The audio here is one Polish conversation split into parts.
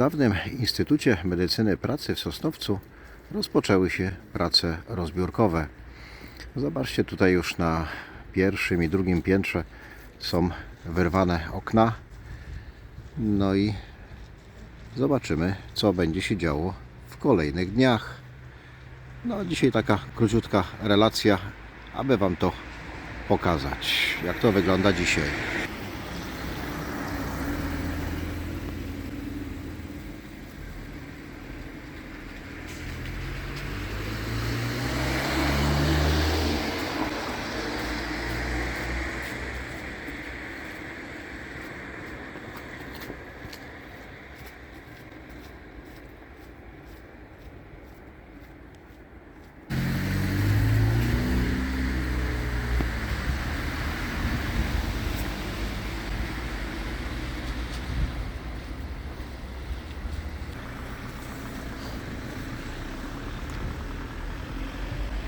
dawnym Instytucie Medycyny Pracy w Sosnowcu rozpoczęły się prace rozbiórkowe. Zobaczcie, tutaj już na pierwszym i drugim piętrze są wyrwane okna. No i zobaczymy, co będzie się działo w kolejnych dniach. No, dzisiaj taka króciutka relacja, aby Wam to pokazać, jak to wygląda dzisiaj.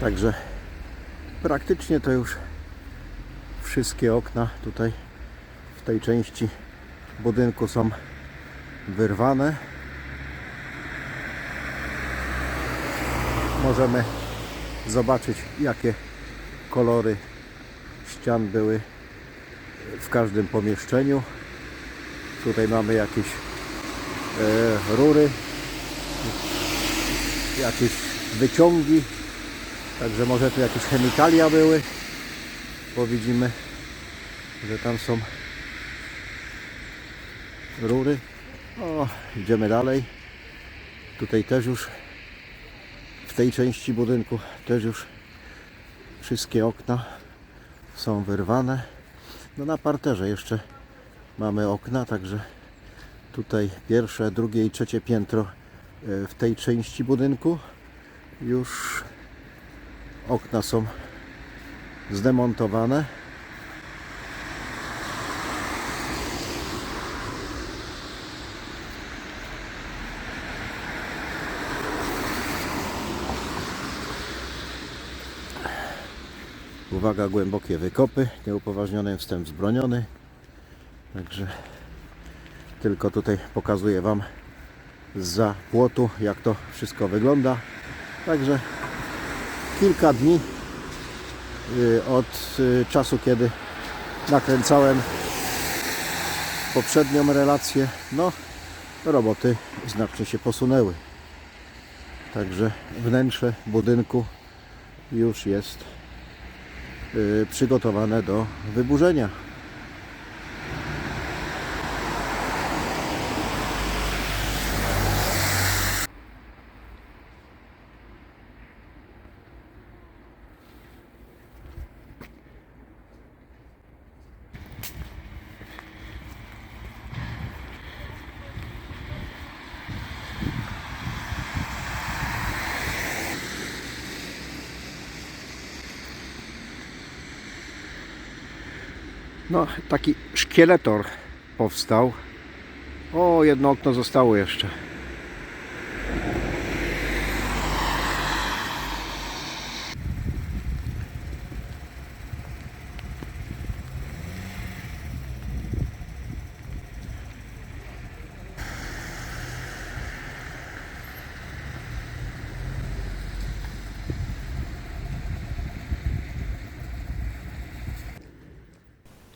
Także praktycznie to już wszystkie okna tutaj w tej części budynku są wyrwane. Możemy zobaczyć jakie kolory ścian były w każdym pomieszczeniu. Tutaj mamy jakieś e, rury, jakieś wyciągi Także może tu jakieś chemikalia były, bo widzimy, że tam są rury. O, idziemy dalej. Tutaj też już w tej części budynku też już wszystkie okna są wyrwane. No na parterze jeszcze mamy okna, także tutaj pierwsze, drugie i trzecie piętro e, w tej części budynku już okna są zdemontowane. Uwaga, głębokie wykopy, nieupoważniony wstęp wzbroniony. Także tylko tutaj pokazuję Wam za płotu, jak to wszystko wygląda. Także kilka dni y, od y, czasu, kiedy nakręcałem poprzednią relację. No, roboty znacznie się posunęły. Także wnętrze budynku już jest y, przygotowane do wyburzenia. No, taki szkieletor powstał. O, jedno okno zostało jeszcze.